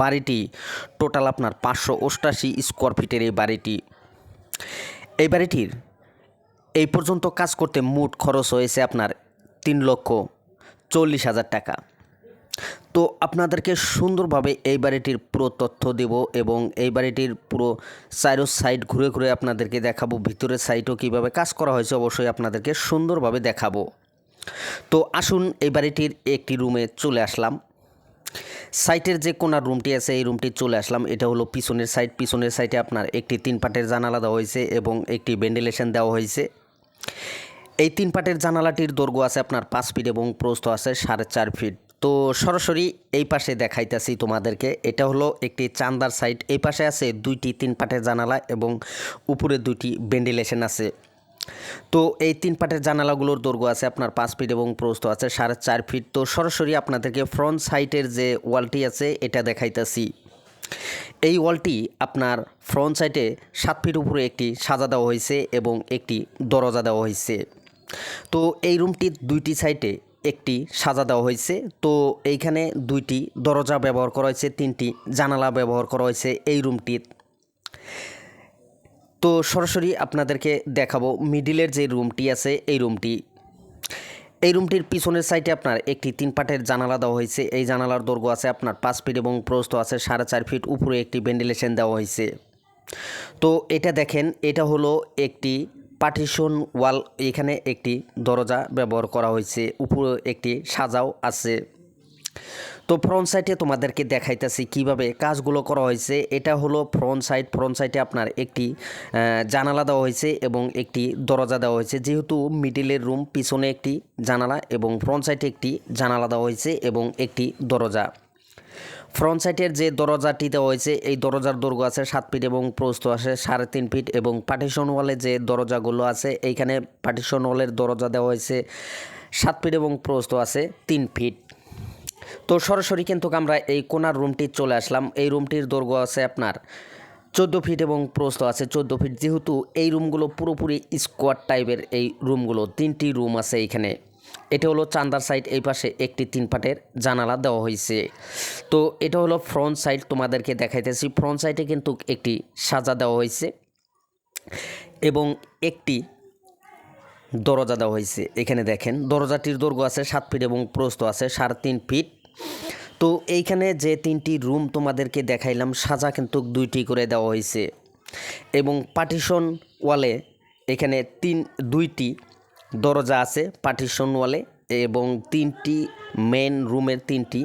বাড়িটি টোটাল আপনার পাঁচশো অষ্টাশি স্কোয়ার ফিটের এই বাড়িটি। এই বাড়িটির এই পর্যন্ত কাজ করতে মোট খরচ হয়েছে আপনার তিন লক্ষ চল্লিশ হাজার টাকা। তো আপনাদেরকে সুন্দরভাবে এই বাড়িটির পুরো তথ্য দেব এবং এই বাড়িটির পুরো সাইরো সাইড ঘুরে ঘুরে আপনাদেরকে দেখাবো, ভিতরের সাইডও কীভাবে কাজ করা হয়েছে অবশ্যই আপনাদেরকে সুন্দরভাবে দেখাবো। তো আসুন এই বাড়িটির একটি রুমে চলে আসলাম। সাইটের যে কোনার রুমটি আছে, এই রুমটি চলে আসলাম। এটা হলো পিছনের সাইড পিছনের সাইডে আপনার একটি তিন পাটের জানালা দেওয়া হয়েছে এবং একটি ভেন্টিলেশন দেওয়া হয়েছে। এই তিন পাটের জানালাটির দৈর্ঘ্য আছে আপনার পাঁচ ফিট এবং প্রস্থ আছে সাড়ে চার ফিট। তো সরাসরি এই পাশে দেখাইতেছি তোমাদেরকে। এটা হলো একটি চান্দার সাইড এই পাশে আছে দুইটি তিন পাটের জানালা এবং উপরে দুইটি ভেন্টিলেশন আছে। তো এই তিন পাটের জানালাগুলোর দৈর্ঘ্য আছে, আপনার পাঁচ ফিট এবং প্রস্থ আছে সাড়ে চার ফিট। তো সরাসরি আপনাদেরকে ফ্রন্ট সাইডের যে ওয়ালটি আছে, এটা দেখাইতেছি। এই ওয়ালটি আপনার ফ্রন্ট সাইডে সাত ফিট উপরে একটি সাজা দেওয়া হয়েছে এবং একটি দরজা দেওয়া হয়েছে। তো এই রুমটির দুইটি সাইডে একটি সাজা দেওয়া হয়েছে। তো এইখানে দুইটি দরজা ব্যবহার করা হয়েছে, তিনটি জানালা ব্যবহার করা হয়েছে এই রুমটির। তো সরাসরি আপনাদেরকে দেখাবো মিডিলের যে রুমটি আছে, এই রুমটি এই রুমটির পিছনের সাইডে আপনার একটি তিন পাটের জানালা দেওয়া হয়েছে। এই জানালার দৈর্ঘ্য আছে আপনার পাঁচ ফিট এবং প্রস্থ আছে সাড়ে চার ফিট উপরে একটি ভেন্টিলেশন দেওয়া হয়েছে। তো এটা দেখেন, এটা হলো একটি পার্টিশন ওয়াল এখানে একটি দরজা ব্যবহার করা হয়েছে। উপরে একটি সাজাও আছে। তো ফ্রন্ট সাইডে তোমাদেরকে দেখাইতেছি কীভাবে কাজগুলো করা হয়েছে। এটা হলো ফ্রন্ট সাইড ফ্রন্ট সাইডে আপনার একটি জানালা দেওয়া হয়েছে এবং একটি দরজা দেওয়া হয়েছে। যেহেতু মিডিলের রুম পিছনে একটি জানালা এবং ফ্রন্ট সাইডে একটি জানালা দেওয়া হয়েছে এবং একটি দরজা। ফ্রন্ট সাইডের যে দরজাটি দেওয়া হয়েছে, এই দরজার দৈর্ঘ্য আছে সাত ফিট এবং প্রস্থ আছে সাড়ে তিন ফিট এবং পার্টিশন ওয়ালে যে দরজাগুলো আছে, এইখানে পার্টিশন ওয়ালের দরজা দেওয়া হয়েছে সাত ফিট এবং প্রস্থ আছে তিন ফিট তো সরাসরি কিন্তু আমরা এই কোনার রুমটি চলে আসলাম। এই রুমটির দৈর্ঘ্য আছে আপনার চোদ্দ ফিট এবং প্রস্থ আছে চোদ্দ ফিট যেহেতু এই রুমগুলো পুরোপুরি স্কোয়ার টাইপের এই রুমগুলো তিনটি রুম আছে এইখানে এটা হলো চান্দার সাইড এই পাশে একটি তিন পাটের জানালা দেওয়া হয়েছে। তো এটা হলো ফ্রন্ট সাইড তোমাদেরকে দেখাইতেছি। ফ্রন্ট সাইডে কিন্তু একটি সাজা দেওয়া হয়েছে এবং একটি দরজা দেওয়া হয়েছে। এখানে দেখেন, দরজাটির দৈর্ঘ্য আছে সাত ফিট এবং প্রস্ত আছে সাড়ে তিন ফিট তো এইখানে যে তিনটি রুম তোমাদেরকে দেখাইলাম, সাজা কিন্তু দুইটি করে দেওয়া হয়েছে এবং পার্টিশন ওয়ালে এখানে তিন, দুইটি দরজা আছে পার্টিশন ওয়ালে এবং তিনটি মেন রুমের তিনটি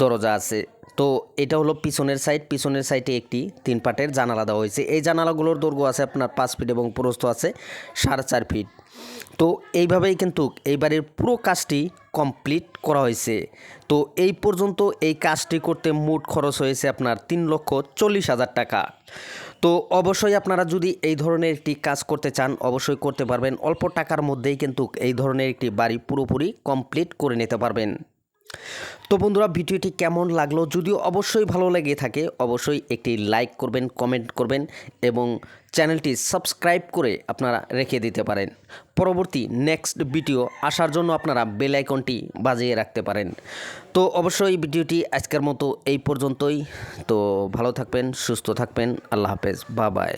দরজা আছে। তো এটা হলো পিছনের সাইড পিছনের সাইডে একটি তিন পাটের জানালা দেওয়া হয়েছে। এই জানালাগুলোর দৈর্ঘ্য আছে আপনার পাঁচ ফিট এবং প্রস্থ আছে সাড়ে চার ফিট তো এইভাবেই কিন্তু এই বাড়ির পুরো কাজটি কমপ্লিট করা হয়েছে। তো এই পর্যন্ত এই কাজটি করতে মোট খরচ হয়েছে আপনার তিন লক্ষ চল্লিশ হাজার টাকা। তো অবশ্যই আপনারা যদি এই ধরনের একটি কাজ করতে চান, অবশ্যই করতে পারবেন। অল্প টাকার মধ্যেই কিন্তু এই ধরনের একটি বাড়ি পুরোপুরি কমপ্লিট করে নিতে পারবেন। তো বন্ধুরা, ভিডিওটি কেমন লাগল? যদিও অবশ্যই ভালো লেগে থাকে, অবশ্যই একটি লাইক করবেন কমেন্ট করবেন এবং চ্যানেলটি সাবস্ক্রাইব করে আপনারা রেখে দিতে পারেন। পরবর্তী নেক্সট ভিডিও আসার জন্য আপনারা বেল আইকনটি বাজিয়ে রাখতে পারেন। তো অবশ্যই ভিডিওটি আজকের মতো এই পর্যন্তই। তো ভালো থাকবেন, সুস্থ থাকবেন, আল্লাহ হাফেজ বা বাই